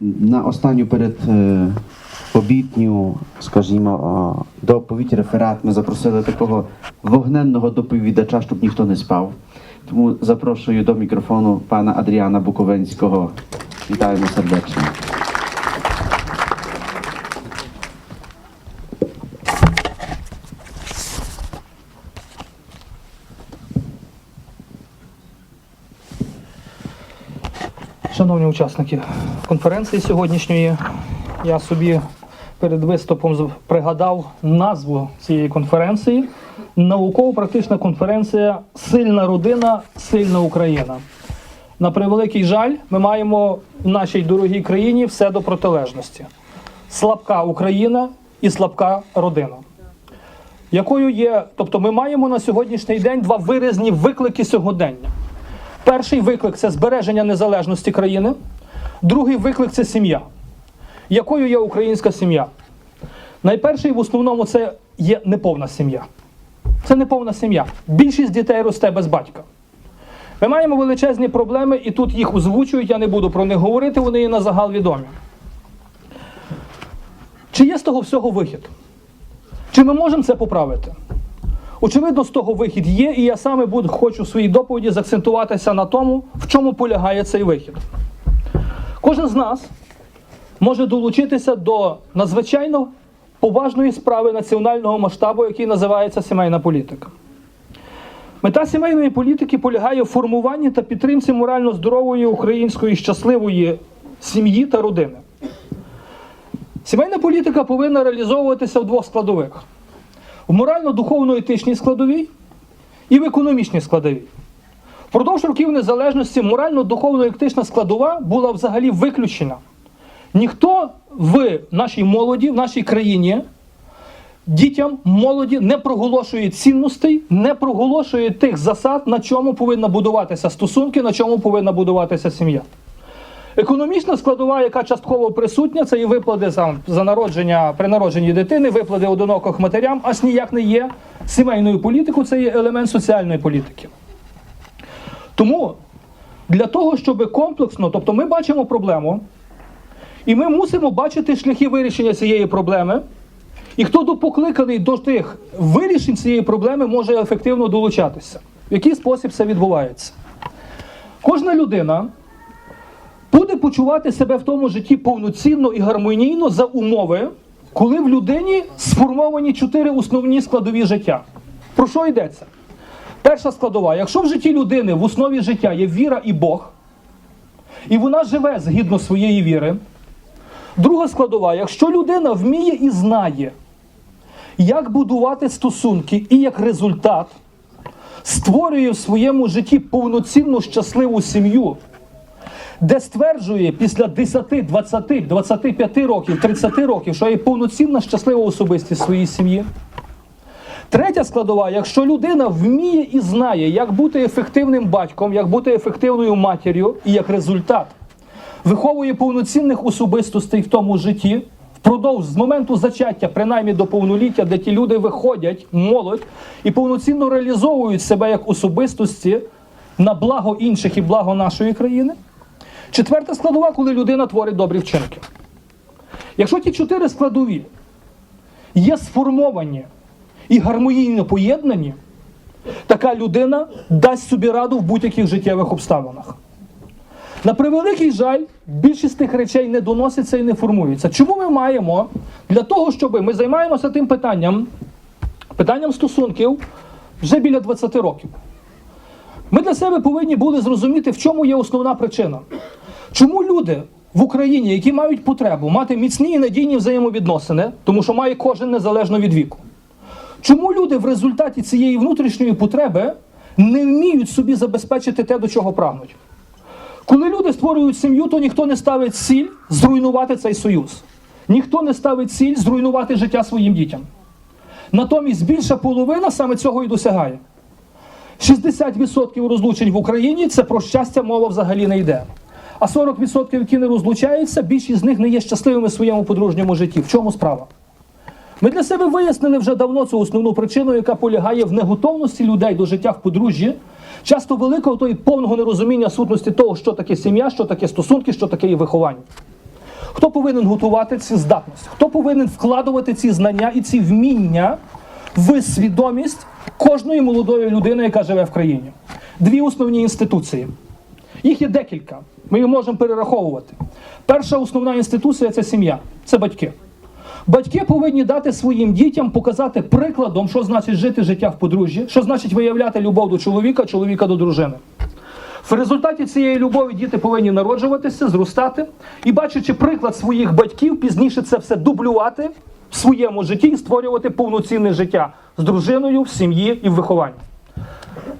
На останню перед е, обітню, скажімо, доповідь, реферат ми запросили такого вогненного доповідача, щоб ніхто не спав. Тому запрошую до мікрофону пана Адріана Буковенського. Вітаємо сердечно. Шановні учасники конференції сьогоднішньої, я собі перед виступом пригадав назву цієї конференції. Науково-практична конференція Сильна родина, сильна Україна. На превеликий жаль, ми маємо в нашій дорогій країні все до протилежності: слабка Україна і слабка родина. Якою є, тобто ми маємо на сьогоднішній день два виразні виклики сьогодення. Перший виклик це збереження незалежності країни, другий виклик це сім'я. Якою є українська сім'я? Найперший в основному це є неповна сім'я. Це неповна сім'я. Більшість дітей росте без батька. Ми маємо величезні проблеми, і тут їх озвучують, я не буду про них говорити, вони є на загал відомі. Чи є з того всього вихід? Чи ми можемо це поправити? Очевидно, з того вихід є, і я саме буду, хочу в своїй доповіді заакцентуватися на тому, в чому полягає цей вихід. Кожен з нас може долучитися до надзвичайно поважної справи національного масштабу, який називається сімейна політика. Мета сімейної політики полягає в формуванні та підтримці морально здорової української щасливої сім'ї та родини. Сімейна політика повинна реалізовуватися в двох складових в морально-духовно-етичній складовій і в економічній складовій. Впродовж років незалежності морально-духовно-етична складова була взагалі виключена. Ніхто в нашій молоді, в нашій країні, дітям, молоді не проголошує цінностей, не проголошує тих засад, на чому повинна будуватися стосунки, на чому повинна будуватися сім'я. Економічна складова, яка частково присутня, це і виплати за, за народження при народженні дитини, виплати одиноких матерям, аж ніяк не є сімейною політикою, це є елемент соціальної політики. Тому для того, щоб комплексно, тобто ми бачимо проблему, і ми мусимо бачити шляхи вирішення цієї проблеми. І хто допокликаний до тих вирішень цієї проблеми, може ефективно долучатися. В який спосіб це відбувається? Кожна людина буде почувати себе в тому житті повноцінно і гармонійно за умови, коли в людині сформовані чотири основні складові життя. Про що йдеться? Перша складова: якщо в житті людини в основі життя є віра і Бог, і вона живе згідно своєї віри. Друга складова, якщо людина вміє і знає, як будувати стосунки, і як результат створює в своєму житті повноцінну щасливу сім'ю, де стверджує після 10, 20, 25 років, 30 років, що є повноцінна щаслива особистість своїй сім'ї. Третя складова, якщо людина вміє і знає, як бути ефективним батьком, як бути ефективною матір'ю, і як результат виховує повноцінних особистостей в тому житті, впродовж з моменту зачаття, принаймні до повноліття, де ті люди виходять, молодь, і повноцінно реалізовують себе як особистості на благо інших і благо нашої країни. Четверта складова, коли людина творить добрі вчинки. Якщо ті чотири складові є сформовані і гармонійно поєднані, така людина дасть собі раду в будь-яких життєвих обставинах. На превеликий жаль, більшість тих речей не доноситься і не формується. Чому ми маємо для того, щоб ми займаємося тим питанням, питанням стосунків вже біля 20 років. Ми для себе повинні були зрозуміти, в чому є основна причина. Чому люди в Україні, які мають потребу мати міцні і надійні взаємовідносини, тому що має кожен незалежно від віку. Чому люди в результаті цієї внутрішньої потреби не вміють собі забезпечити те, до чого прагнуть? Коли люди створюють сім'ю, то ніхто не ставить ціль зруйнувати цей союз. Ніхто не ставить ціль зруйнувати життя своїм дітям. Натомість більша половина саме цього і досягає. 60% розлучень в Україні це про щастя мова взагалі не йде. А 40%, які не розлучаються, більшість з них не є щасливими в своєму подружньому житті. В чому справа? Ми для себе вияснили вже давно цю основну причину, яка полягає в неготовності людей до життя в подружжі, часто великого то і повного нерозуміння сутності того, що таке сім'я, що таке стосунки, що таке і виховання. Хто повинен готувати ці здатності? Хто повинен вкладувати ці знання і ці вміння в свідомість кожної молодої людини, яка живе в країні? Дві основні інституції. Їх є декілька. Ми їх можемо перераховувати. Перша основна інституція це сім'я, це батьки. Батьки повинні дати своїм дітям показати прикладом, що значить жити життя в подружжі, що значить виявляти любов до чоловіка, чоловіка до дружини. В результаті цієї любові діти повинні народжуватися, зростати і, бачачи приклад своїх батьків, пізніше це все дублювати в своєму житті і створювати повноцінне життя з дружиною, в сім'ї і в вихованні.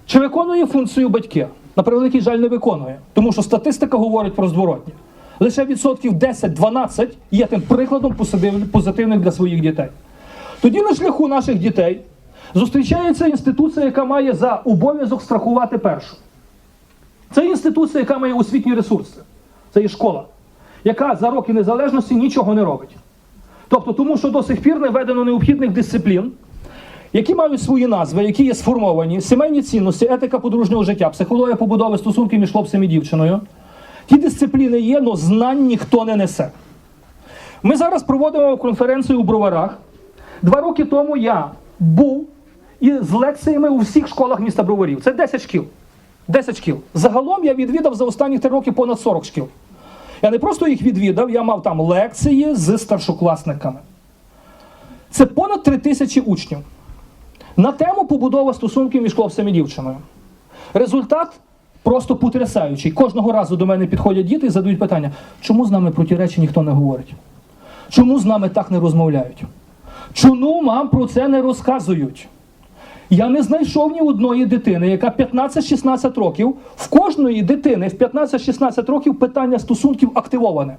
Чи виконує функцію батьки? На превеликий жаль, не виконує, тому що статистика говорить про зворотні. Лише відсотків 10-12 є тим прикладом позитив- позитивних для своїх дітей. Тоді на шляху наших дітей зустрічається інституція, яка має за обов'язок страхувати першу. Це інституція, яка має освітні ресурси. Це є школа, яка за роки незалежності нічого не робить. Тобто, тому що до сих пір не введено необхідних дисциплін, які мають свої назви, які є сформовані, сімейні цінності, етика подружнього життя, психологія побудови стосунків між хлопцем і дівчиною. Ті дисципліни є, але знань ніхто не несе. Ми зараз проводимо конференцію у Броварах. Два роки тому я був і з лекціями у всіх школах міста Броварів. Це 10 шкіл. 10 шкіл. Загалом я відвідав за останні три роки понад 40 шкіл. Я не просто їх відвідав, я мав там лекції з старшокласниками. Це понад 3 тисячі учнів на тему побудова стосунків між хлопцем і дівчиною. Результат просто потрясаючий. Кожного разу до мене підходять діти і задають питання, чому з нами про ті речі ніхто не говорить? Чому з нами так не розмовляють? Чому нам про це не розказують? Я не знайшов ні одної дитини, яка 15-16 років, в кожної дитини в 15-16 років питання стосунків активоване.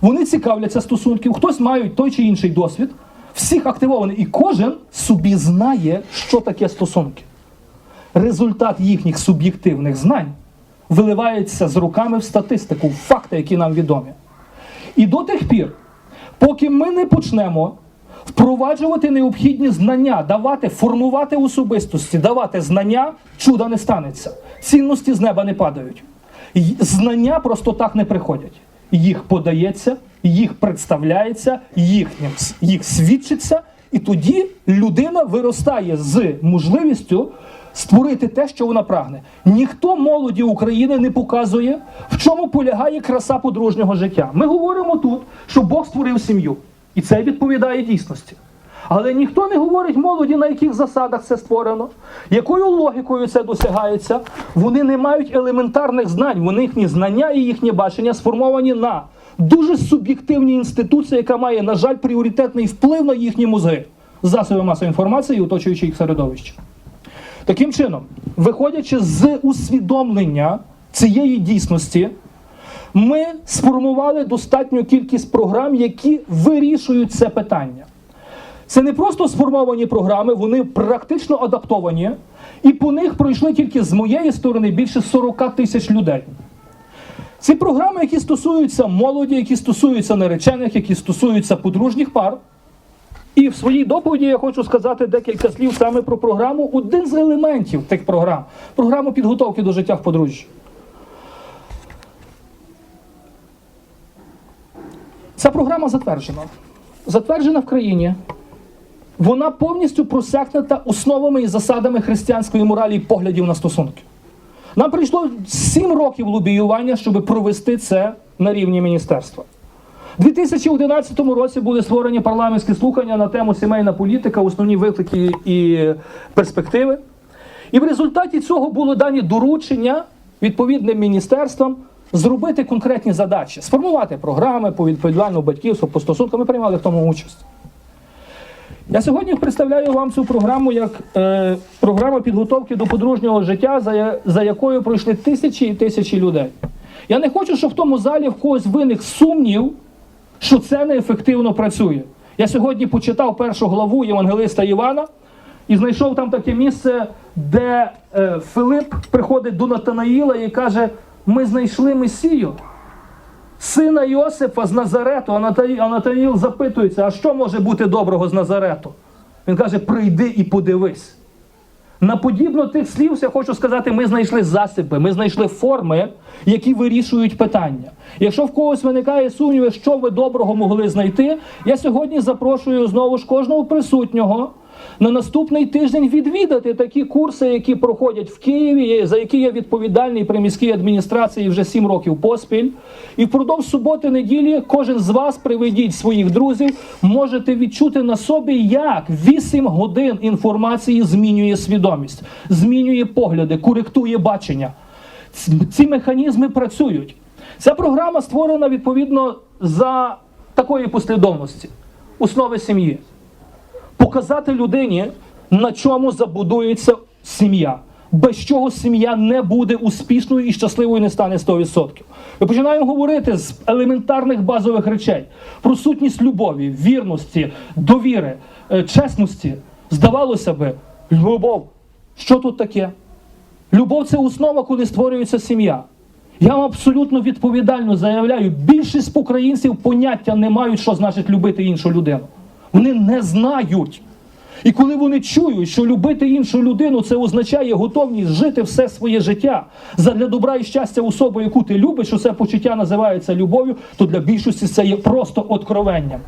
Вони цікавляться стосунків, хтось має той чи інший досвід, всіх активований, і кожен собі знає, що таке стосунки. Результат їхніх суб'єктивних знань виливається з руками в статистику, в факти, які нам відомі. І до тих пір, поки ми не почнемо впроваджувати необхідні знання, давати, формувати особистості, давати знання, чуда не станеться. Цінності з неба не падають. Знання просто так не приходять. Їх подається, їх представляється, їхнім, їх свідчиться, і тоді людина виростає з можливістю створити те, що вона прагне. Ніхто молоді України не показує, в чому полягає краса подружнього життя. Ми говоримо тут, що Бог створив сім'ю, і це відповідає дійсності. Але ніхто не говорить молоді, на яких засадах це створено, якою логікою це досягається. Вони не мають елементарних знань. Вони їхні знання і їхнє бачення сформовані на дуже суб'єктивній інституції, яка має, на жаль, пріоритетний вплив на їхні мозги, засоби масової інформації і оточуючи їх середовище. Таким чином, виходячи з усвідомлення цієї дійсності, ми сформували достатню кількість програм, які вирішують це питання. Це не просто сформовані програми, вони практично адаптовані, і по них пройшли тільки з моєї сторони більше 40 тисяч людей. Ці програми, які стосуються молоді, які стосуються наречених, які стосуються подружніх пар. І в своїй доповіді я хочу сказати декілька слів саме про програму, один з елементів тих програм програму підготовки до життя в подружжі. Ця програма затверджена. Затверджена в країні. Вона повністю просякнута основами і засадами християнської моралі і поглядів на стосунки. Нам прийшло 7 років лобіювання, щоб провести це на рівні міністерства. У 2011 році були створені парламентські слухання на тему сімейна політика, основні виклики і перспективи. І в результаті цього було дані доручення відповідним міністерствам зробити конкретні задачі, сформувати програми по відповідальному батьківству, по стосункам. Ми приймали в тому участь. Я сьогодні представляю вам цю програму як е, програма підготовки до подружнього життя, за, за якою пройшли тисячі і тисячі людей. Я не хочу, щоб в тому залі в когось виник сумнів, що це неефективно працює. Я сьогодні почитав першу главу Євангелиста Івана і знайшов там таке місце, де е, Филип приходить до Натанаїла і каже: Ми знайшли Месію, сина Йосифа з Назарету. А Ната- а Натаніл запитується, а що може бути доброго з Назарету? Він каже: прийди і подивись. На подібно тих слів я хочу сказати, ми знайшли засіби, ми знайшли форми, які вирішують питання. Якщо в когось виникає сумніви, що ви доброго могли знайти, я сьогодні запрошую знову ж кожного присутнього на наступний тиждень відвідати такі курси, які проходять в Києві, за які я відповідальний при міській адміністрації вже сім років поспіль. І впродовж суботи, неділі кожен з вас приведіть своїх друзів, можете відчути на собі, як 8 годин інформації змінює свідомість, змінює погляди, коректує бачення. Ці механізми працюють. Ця програма створена відповідно за такої послідовності основи сім'ї показати людині, на чому забудується сім'я. Без чого сім'я не буде успішною і щасливою не стане 100%. Ми починаємо говорити з елементарних базових речей про сутність любові, вірності, довіри, е, чесності. Здавалося би, любов. Що тут таке? Любов це основа, коли створюється сім'я. Я вам абсолютно відповідально заявляю, більшість українців поняття не мають, що значить любити іншу людину. Вони не знають. І коли вони чують, що любити іншу людину це означає готовність жити все своє життя задля добра і щастя особи, яку ти любиш, що це почуття називається любов'ю, то для більшості це є просто откровенням.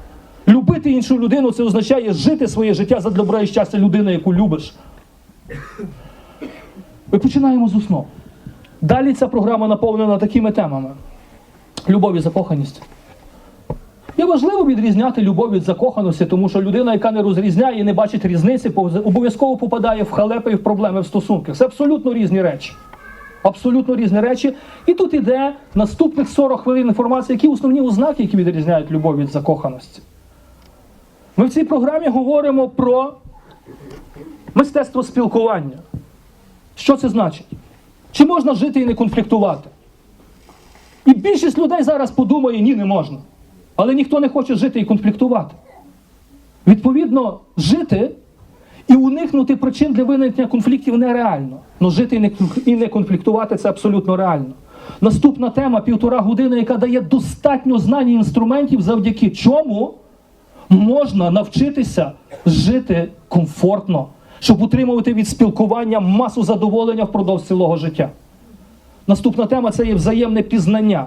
Любити іншу людину це означає жити своє життя за добра і щастя людини, яку любиш. Ми починаємо з основ. Далі ця програма наповнена такими темами: любов і закоханість. Є важливо відрізняти любов від закоханості, тому що людина, яка не розрізняє і не бачить різниці, обов'язково попадає в халепи і в проблеми в стосунках. Це абсолютно різні речі. Абсолютно різні речі. І тут іде наступних 40 хвилин інформації, які основні ознаки, які відрізняють любов від закоханості. Ми в цій програмі говоримо про мистецтво спілкування. Що це значить? Чи можна жити і не конфліктувати? І більшість людей зараз подумає, ні, не можна. Але ніхто не хоче жити і конфліктувати. Відповідно, жити і уникнути причин для виникнення конфліктів нереально. Но жити і не, конфліктувати це абсолютно реально. Наступна тема півтора години, яка дає достатньо знань і інструментів, завдяки чому можна навчитися жити комфортно, щоб утримувати від спілкування масу задоволення впродовж цілого життя. Наступна тема це є взаємне пізнання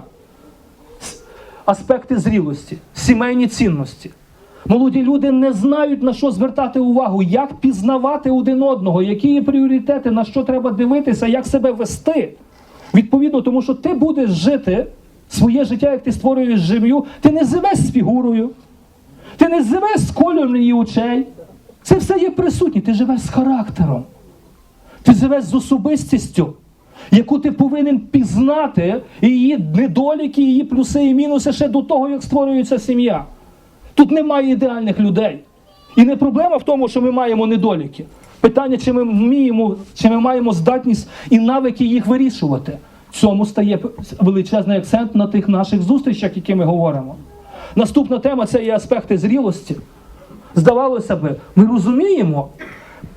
аспекти зрілості, сімейні цінності. Молоді люди не знають на що звертати увагу, як пізнавати один одного, які є пріоритети, на що треба дивитися, як себе вести. Відповідно, тому що ти будеш жити своє життя, як ти створюєш жим'ю, ти не живеш з фігурою, ти не живеш з кольором її очей. Це все є присутнє, ти живеш з характером. Ти живеш з особистістю, яку ти повинен пізнати, її недоліки, її плюси і мінуси ще до того, як створюється сім'я. Тут немає ідеальних людей. І не проблема в тому, що ми маємо недоліки. Питання, чи ми вміємо, чи ми маємо здатність і навики їх вирішувати. Цьому стає величезний акцент на тих наших зустрічах, які ми говоримо. Наступна тема це є аспекти зрілості. Здавалося би, ми розуміємо,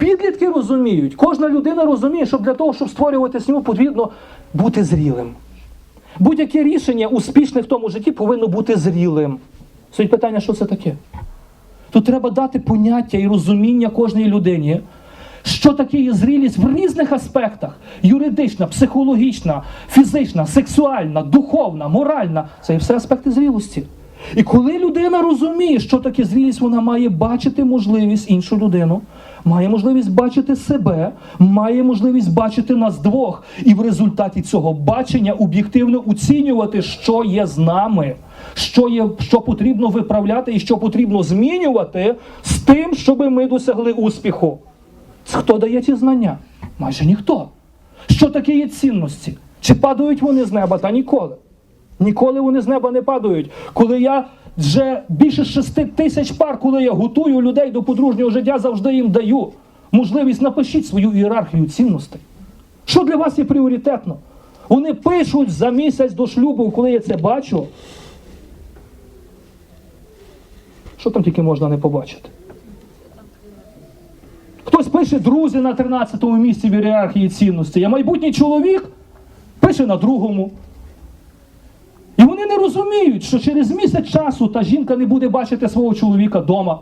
підлітки розуміють, кожна людина розуміє, що для того, щоб створювати сім'ю, потрібно бути зрілим. Будь-яке рішення успішне в тому житті повинно бути зрілим. Суть питання, що це таке? Тут треба дати поняття і розуміння кожній людині, що таке є зрілість в різних аспектах: юридична, психологічна, фізична, сексуальна, духовна, моральна це і все аспекти зрілості. І коли людина розуміє, що таке зрілість, вона має бачити можливість іншу людину, має можливість бачити себе, має можливість бачити нас двох, і в результаті цього бачення об'єктивно оцінювати, що є з нами, що є, що потрібно виправляти і що потрібно змінювати з тим, щоб ми досягли успіху. Хто дає ці знання? Майже ніхто. Що таке є цінності? Чи падають вони з неба? Та ніколи. Ніколи вони з неба не падають. Коли я вже більше шести тисяч пар, коли я готую людей до подружнього життя, завжди їм даю можливість напишіть свою ієрархію цінностей. Що для вас є пріоритетно? Вони пишуть за місяць до шлюбу, коли я це бачу. Що там тільки можна не побачити? Хтось пише друзі на 13-му місці в ієрархії цінностей, а майбутній чоловік пише на другому. І вони не розуміють, що через місяць часу та жінка не буде бачити свого чоловіка вдома.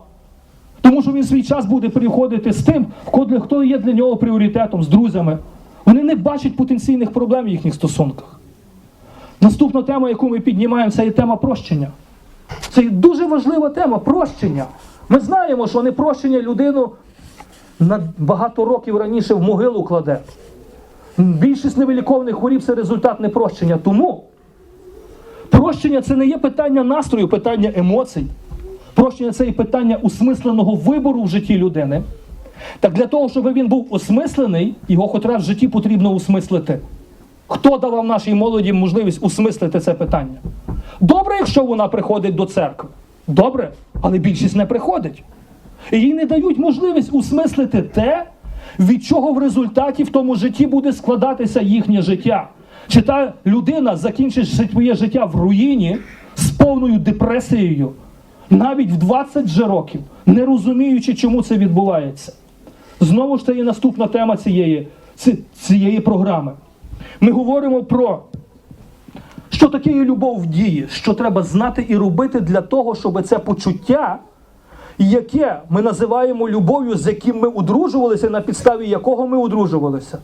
Тому що він свій час буде переходити з тим, хто є для нього пріоритетом, з друзями. Вони не бачать потенційних проблем в їхніх стосунках. Наступна тема, яку ми піднімаємо, це є тема прощення. Це є дуже важлива тема прощення. Ми знаємо, що непрощення людину на багато років раніше в могилу кладе. Більшість невиліковних хворіб це результат непрощення. Тому прощення це не є питання настрою, питання емоцій. Прощення це і питання усмисленого вибору в житті людини. Так для того, щоб він був осмислений, його хоч раз в житті потрібно усмислити. Хто давав нашій молоді можливість усмислити це питання? Добре, якщо вона приходить до церкви. Добре, але більшість не приходить. І їй не дають можливість усмислити те, від чого в результаті в тому житті буде складатися їхнє життя. Чи та людина закінчить своє життя в руїні з повною депресією, навіть в 20 же років, не розуміючи, чому це відбувається. Знову ж це є наступна тема цієї, цієї програми. Ми говоримо про що таке є любов в дії, що треба знати і робити для того, щоб це почуття, яке ми називаємо любов'ю, з яким ми одружувалися, на підставі якого ми одружувалися,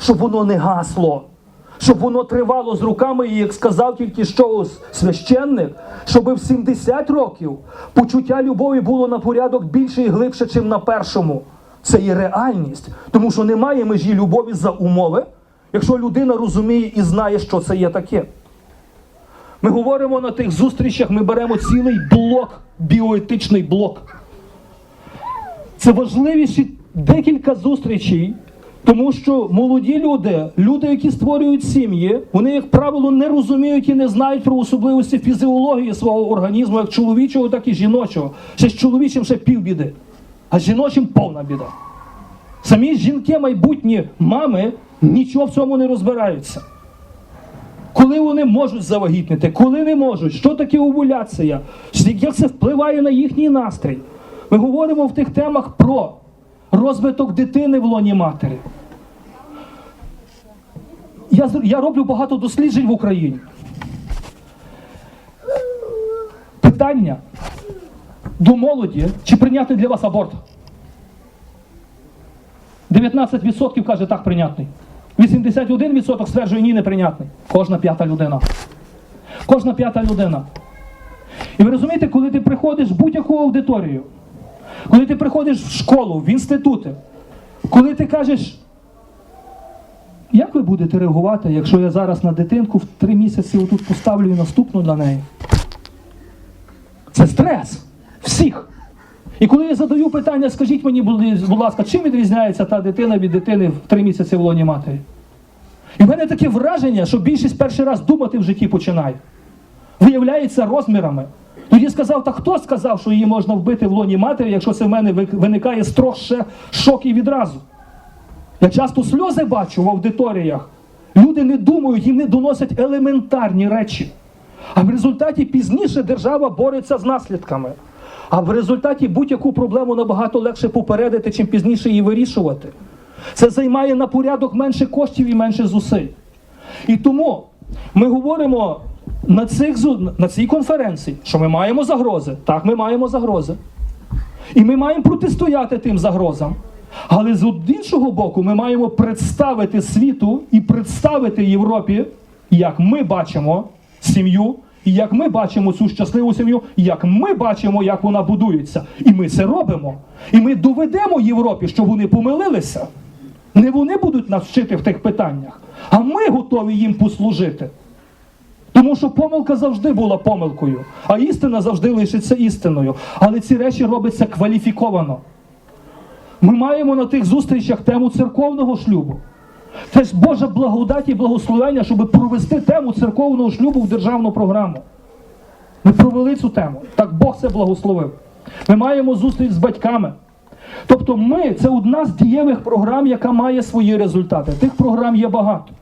щоб воно не гасло, щоб воно тривало з руками, і як сказав тільки що священник, щоб в 70 років почуття любові було на порядок більше і глибше, ніж на першому. Це є реальність, тому що немає межі любові за умови, якщо людина розуміє і знає, що це є таке. Ми говоримо на тих зустрічах, ми беремо цілий блок, біоетичний блок. Це важливіші декілька зустрічей, тому що молоді люди, люди, які створюють сім'ї, вони, як правило, не розуміють і не знають про особливості фізіології свого організму, як чоловічого, так і жіночого. Ще з чоловічим ще півбіди, а з жіночим повна біда. Самі жінки, майбутні мами, нічого в цьому не розбираються. Коли вони можуть завагітнити, коли не можуть, що таке овуляція, як це впливає на їхній настрій. Ми говоримо в тих темах про розвиток дитини в лоні матері. Я, я роблю багато досліджень в Україні. Питання до молоді, чи прийнятний для вас аборт? 19% каже так прийнятний. 81% стверджує ні, неприйнятний. Кожна п'ята людина. Кожна п'ята людина. І ви розумієте, коли ти приходиш в будь-яку аудиторію, коли ти приходиш в школу, в інститути, коли ти кажеш, будете реагувати, якщо я зараз на дитинку в три місяці отут поставлю і наступну на неї? Це стрес всіх. І коли я задаю питання, скажіть мені, будь будь ласка, чим відрізняється та дитина від дитини в три місяці в лоні матері? І в мене таке враження, що більшість перший раз думати в житті починає. Виявляється розмірами. Тоді сказав, та хто сказав, що її можна вбити в лоні матері, якщо це в мене виникає строх ще шок і відразу. Я часто сльози бачу в аудиторіях. Люди не думають, їм не доносять елементарні речі. А в результаті пізніше держава бореться з наслідками. А в результаті будь-яку проблему набагато легше попередити, чим пізніше її вирішувати. Це займає на порядок менше коштів і менше зусиль. І тому ми говоримо на, цих, на цій конференції, що ми маємо загрози. Так, ми маємо загрози. І ми маємо протистояти тим загрозам. Але з іншого боку, ми маємо представити світу і представити Європі, як ми бачимо сім'ю, і як ми бачимо цю щасливу сім'ю, як ми бачимо, як вона будується. І ми це робимо. І ми доведемо Європі, що вони помилилися. Не вони будуть нас вчити в тих питаннях, а ми готові їм послужити. Тому що помилка завжди була помилкою, а істина завжди лишиться істиною. Але ці речі робляться кваліфіковано. Ми маємо на тих зустрічах тему церковного шлюбу. Це ж Божа благодать і благословення, щоб провести тему церковного шлюбу в державну програму. Ми провели цю тему. Так Бог це благословив. Ми маємо зустріч з батьками. Тобто ми це одна з дієвих програм, яка має свої результати. Тих програм є багато.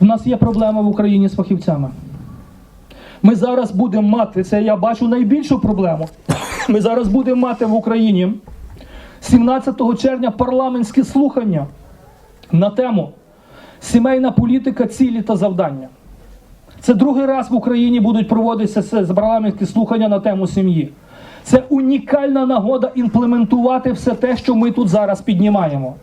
У нас є проблема в Україні з фахівцями. Ми зараз будемо мати, це я бачу найбільшу проблему. Ми зараз будемо мати в Україні 17 червня парламентські слухання на тему Сімейна політика, цілі та завдання. Це другий раз в Україні будуть проводитися парламентські слухання на тему сім'ї. Це унікальна нагода імплементувати все те, що ми тут зараз піднімаємо.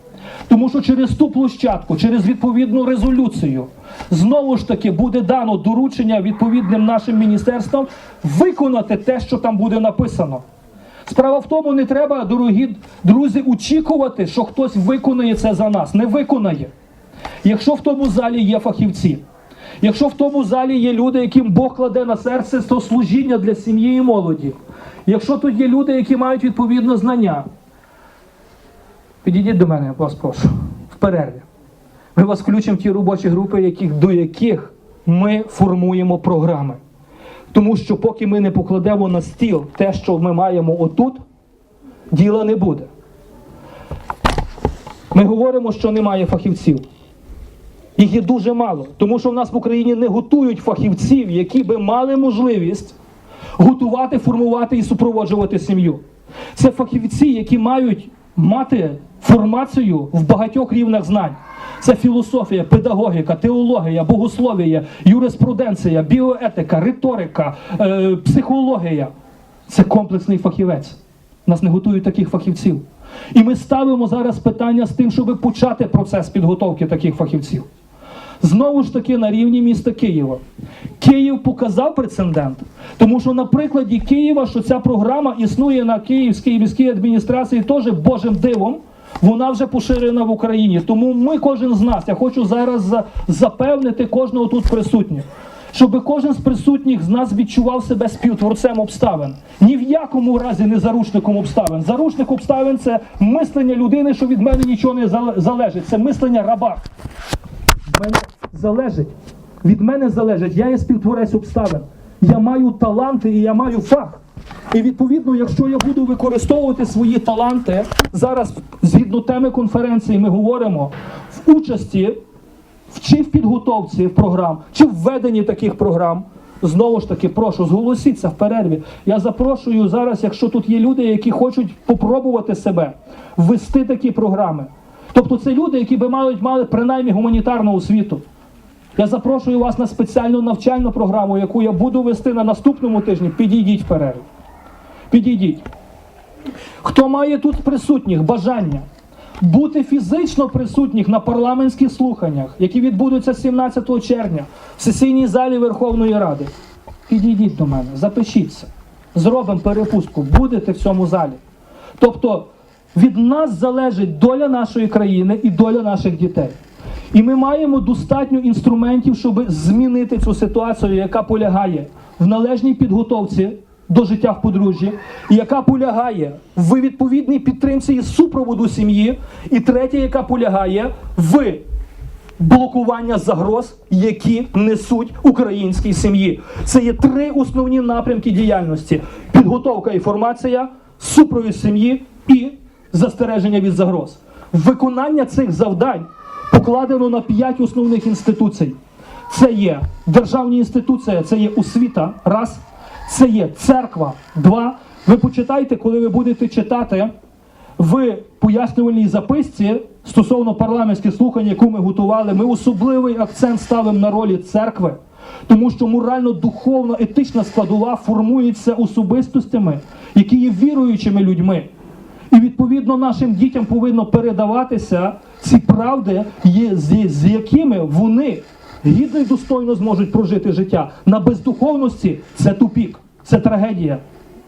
Тому що через ту площадку, через відповідну резолюцію, знову ж таки буде дано доручення відповідним нашим міністерствам виконати те, що там буде написано. Справа в тому, не треба, дорогі друзі, очікувати, що хтось виконає це за нас. Не виконає. Якщо в тому залі є фахівці, якщо в тому залі є люди, яким Бог кладе на серце то служіння для сім'ї і молоді, якщо тут є люди, які мають відповідне знання, підійдіть до мене, я вас прошу, в перерві. Ми вас включимо в ті робочі групи, яких, до яких ми формуємо програми. Тому що поки ми не покладемо на стіл те, що ми маємо отут, діла не буде. Ми говоримо, що немає фахівців. Їх є дуже мало, тому що в нас в Україні не готують фахівців, які би мали можливість готувати, формувати і супроводжувати сім'ю. Це фахівці, які мають мати формацію в багатьох рівнях знань. Це філософія, педагогіка, теологія, богослов'я, юриспруденція, біоетика, риторика, е, психологія. Це комплексний фахівець. Нас не готують таких фахівців. І ми ставимо зараз питання з тим, щоб почати процес підготовки таких фахівців. Знову ж таки на рівні міста Києва. Київ показав прецедент, тому що на прикладі Києва, що ця програма існує на Київській міській адміністрації теж Божим дивом. Вона вже поширена в Україні. Тому ми, кожен з нас, я хочу зараз запевнити кожного тут присутнього, щоб кожен з присутніх з нас відчував себе співтворцем обставин. Ні в якому разі не заручником обставин. Заручник обставин це мислення людини, що від мене нічого не залежить. Це мислення раба. Мене залежить. Від мене залежить. Я є співтворець обставин. Я маю таланти і я маю фах. І відповідно, якщо я буду використовувати свої таланти, зараз згідно теми конференції ми говоримо в участі чи в підготовці програм, чи в введенні таких програм. Знову ж таки, прошу, зголосіться в перерві. Я запрошую зараз, якщо тут є люди, які хочуть попробувати себе, ввести такі програми. Тобто це люди, які би мають мали принаймні гуманітарну освіту. Я запрошую вас на спеціальну навчальну програму, яку я буду вести на наступному тижні. Підійдіть в перерву. Підійдіть. Хто має тут присутніх бажання бути фізично присутніх на парламентських слуханнях, які відбудуться 17 червня в сесійній залі Верховної Ради, підійдіть до мене, запишіться. Зробимо перепустку, будете в цьому залі. Тобто від нас залежить доля нашої країни і доля наших дітей. І ми маємо достатньо інструментів, щоб змінити цю ситуацію, яка полягає в належній підготовці до життя в подружжі, яка полягає в відповідній підтримці і супроводу сім'ї, і третя, яка полягає в блокування загроз, які несуть українській сім'ї. Це є три основні напрямки діяльності: підготовка і формація, супровід сім'ї і застереження від загроз. Виконання цих завдань покладено на п'ять основних інституцій. Це є державні інституції, це є освіта, раз, це є церква, два. Ви почитайте, коли ви будете читати в пояснювальній записці стосовно парламентських слухань, яку ми готували, ми особливий акцент ставимо на ролі церкви, тому що морально-духовна етична складова формується особистостями, які є віруючими людьми. І відповідно нашим дітям повинно передаватися ці правди, є- з, з якими вони гідно і достойно зможуть прожити життя. На бездуховності це тупік, це трагедія.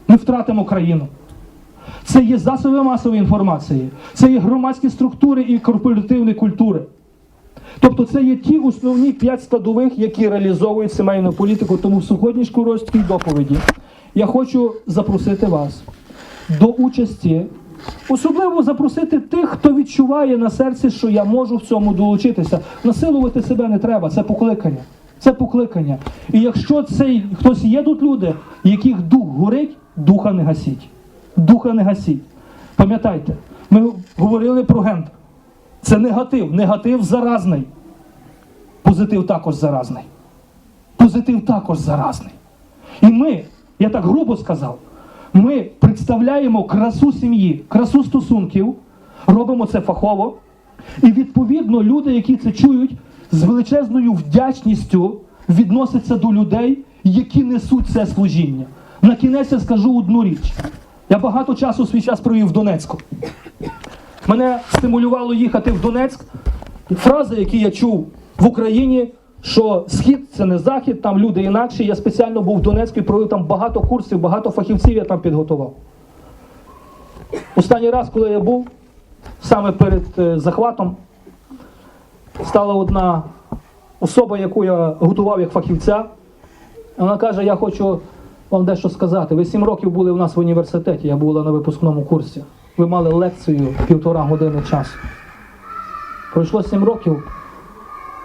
Ми втратимо країну. Це є засоби масової інформації, це є громадські структури і корпоративні культури. Тобто це є ті основні п'ять складових, які реалізовують сімейну політику. Тому в сьогоднішній розкій доповіді я хочу запросити вас до участі, особливо запросити тих, хто відчуває на серці, що я можу в цьому долучитися. Насилувати себе не треба, це покликання. Це покликання. І якщо цей хтось є тут люди, яких дух горить, духа не гасіть. Духа не гасіть. Пам'ятайте, ми говорили про гент. Це негатив. Негатив заразний. Позитив також заразний. Позитив також заразний. І ми, я так грубо сказав, ми представляємо красу сім'ї, красу стосунків, робимо це фахово. І відповідно люди, які це чують, з величезною вдячністю відносяться до людей, які несуть це служіння. На кінець я скажу одну річ. Я багато часу свій час провів в Донецьку. Мене стимулювало їхати в Донецьк. Фрази, які я чув в Україні, що схід це не захід, там люди інакші. Я спеціально був в Донецьку і провів там багато курсів, багато фахівців я там підготував. Останній раз, коли я був, саме перед е, захватом, стала одна особа, яку я готував як фахівця. Вона каже: Я хочу вам дещо сказати. Ви сім років були у нас в університеті, я була на випускному курсі. Ви мали лекцію півтора години часу. Пройшло сім років.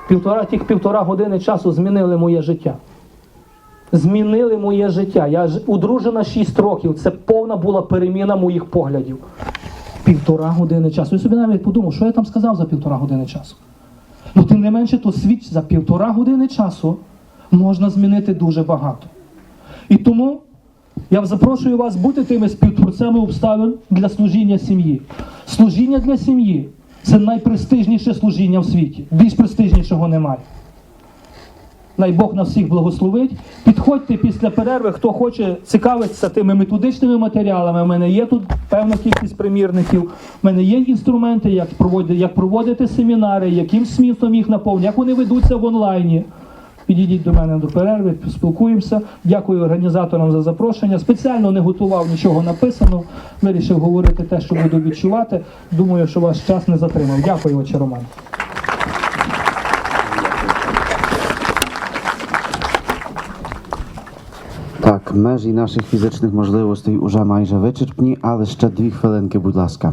Півтора, тих півтора години часу змінили моє життя. Змінили моє життя. Я одружена 6 років. Це повна була переміна моїх поглядів. Півтора години часу. Я собі навіть подумав, що я там сказав за півтора години часу. Ну, тим не менше, то світ за півтора години часу можна змінити дуже багато. І тому я запрошую вас бути тими співтворцями обставин для служіння сім'ї. Служіння для сім'ї це найпрестижніше служіння в світі. Більш престижнішого немає. Най Бог нас всіх благословить. Підходьте після перерви, хто хоче цікавитися тими методичними матеріалами. У мене є тут певна кількість примірників. У мене є інструменти, як проводити, як проводити семінари, яким смістом їх наповнити, як вони ведуться в онлайні. Підійдіть до мене до перерви, поспілкуємося. Дякую організаторам за запрошення. Спеціально не готував нічого написано. Вирішив говорити те, що буду відчувати. Думаю, що ваш час не затримав. Дякую, отче Роман. Так, межі наших фізичних можливостей уже майже вичерпні, але ще дві хвилинки, будь ласка.